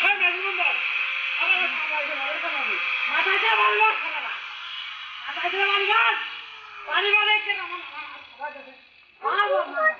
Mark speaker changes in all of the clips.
Speaker 1: খারাপ মাথাটা বলল পানি বলে কেন মাথাটা বলল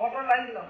Speaker 1: 我过
Speaker 2: 来，你走。